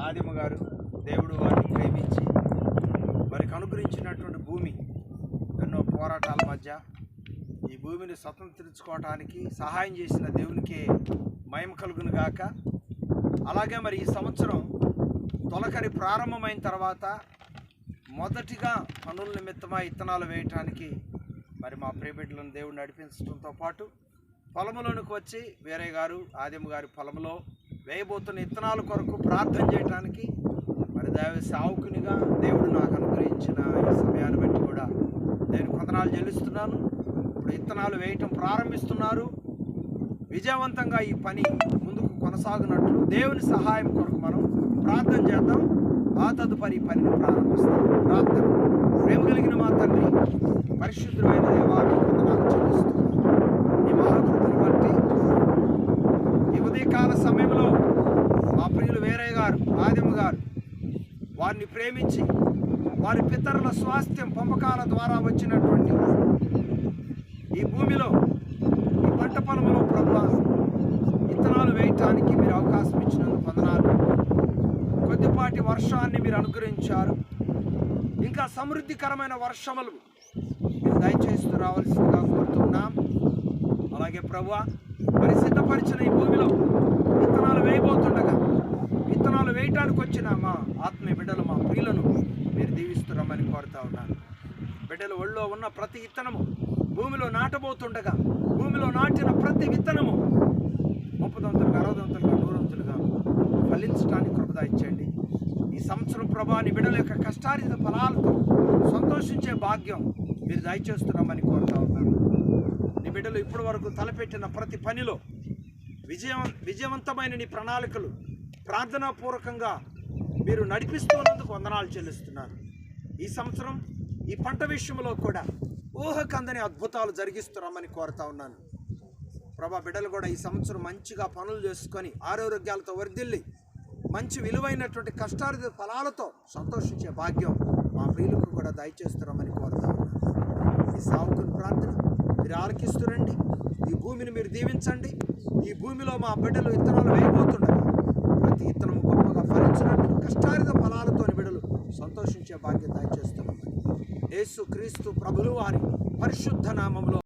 ఆదిమ గారు దేవుడు వారిని ప్రేమించి వారికి అనుగ్రహించినటువంటి భూమి ఎన్నో పోరాటాల మధ్య ఈ భూమిని స్వతంత్రించుకోవటానికి సహాయం చేసిన దేవునికే మయం కలుగును గాక. అలాగే మరి ఈ సంవత్సరం తొలకరి ప్రారంభమైన తర్వాత మొదటిగా పనుల నిమిత్తమా ఇత్తనాలు వేయటానికి మరి మా ప్రియబిడ్డలను దేవుడు నడిపించడంతో పాటు పొలంలోనికి వచ్చి వేరే గారు ఆదిమ గారి పొలంలో వేయబోతున్న ఇత్తనాల కొరకు ప్రార్థన చేయటానికి మరి దైవ సావుకునిగా దేవుడు నాకు అనుగ్రహించిన ఈ సమయాన్ని బట్టి కూడా నేను కొందనాలు చెల్లిస్తున్నాను. ఇప్పుడు ఇత్తనాలు వేయటం ప్రారంభిస్తున్నారు. విజయవంతంగా ఈ పని ముందుకు కొనసాగినట్లు దేవుని సహాయం కొరకు మనం ప్రార్థన చేద్దాం. ఆ తదుపరి పనిని ప్రారంభిస్తాం. ప్రార్థన. ప్రేమ కలిగిన మా తండ్రి పరిశుద్ధమైన దేవాన్ని కొందనాలు చెల్లిస్తున్నాను ఈ మహాకృతిని బట్టి ఈ ఉదయకాల సమయంలో మా ప్రియులు వేరే గారు ఆదిమ గారు వారిని ప్రేమించి వారి పితరుల స్వాస్థ్యం పంపకాల ద్వారా వచ్చినటువంటి ఈ భూమిలో ఈ పంట పొలంలో ప్రభు విత్తనాలు వేయటానికి మీరు అవకాశం ఇచ్చినందుకు వందనాలు. కొద్దిపాటి వర్షాన్ని మీరు అనుగ్రహించారు. ఇంకా సమృద్ధికరమైన వర్షములు మీరు దయచేస్తూ రావాల్సిందిగా కోరుతున్నాం. అలాగే ప్రభు మరి సిద్ధపరిచిన ఈ భూమిలో విత్తనాలు వేయబోతుండగా విత్తనాలు వేయటానికి వచ్చిన మా ఆత్మీయ బిడ్డలు మా ప్రియులను మీరు దీవిస్తున్నామని కోరుతా ఉన్నాను. బిడ్డలు ఒళ్ళో ఉన్న ప్రతి విత్తనము భూమిలో నాటబోతుండగా భూమిలో నాటిన ప్రతి విత్తనము ముప్పదంతులుగా అరవదొంతులుగా నూరంతులుగా ఫలించడానికి కృపద ఇచ్చండి ఈ సంవత్సరం ప్రభా నీ బిడ్డల యొక్క కష్టార్జిత ఫలాలతో సంతోషించే భాగ్యం మీరు దయచేస్తున్నామని కోరుతా ఉన్నాను. నీ బిడ్డలు ఇప్పటి వరకు తలపెట్టిన ప్రతి పనిలో విజయం విజయవంతమైన నీ ప్రణాళికలు ప్రార్థనాపూర్వకంగా మీరు నడిపిస్తున్నందుకు వందనాలు చెల్లిస్తున్నారు ఈ సంవత్సరం ఈ పంట విషయంలో కూడా ఊహకందని అద్భుతాలు జరిగిస్తున్నామని కోరుతా ఉన్నాను. ప్రభా బిడ్డలు కూడా ఈ సంవత్సరం మంచిగా పనులు చేసుకొని ఆరోగ్యాలతో వర్ధిల్లి మంచి విలువైనటువంటి కష్టార్జిత ఫలాలతో సంతోషించే భాగ్యం మా ప్రియులకు కూడా దయచేస్తున్నామని కోరుతా ఉన్నాను. ఈ సావుకుని ప్రార్థన మీరు ఆలకిస్తురండి ఈ భూమిని మీరు దీవించండి. ఈ భూమిలో మా బిడ్డలు విత్తనాలు వేయబోతున్నారు ప్రతి విత్తనము గొప్పగా ఫలించినట్టు కష్టారిత ఫలాలతో బిడ్డలు సంతోషించే బాధ్యత దయచేస్తున్నామని యేసు క్రీస్తు ప్రభులు వారి పరిశుద్ధ నామంలో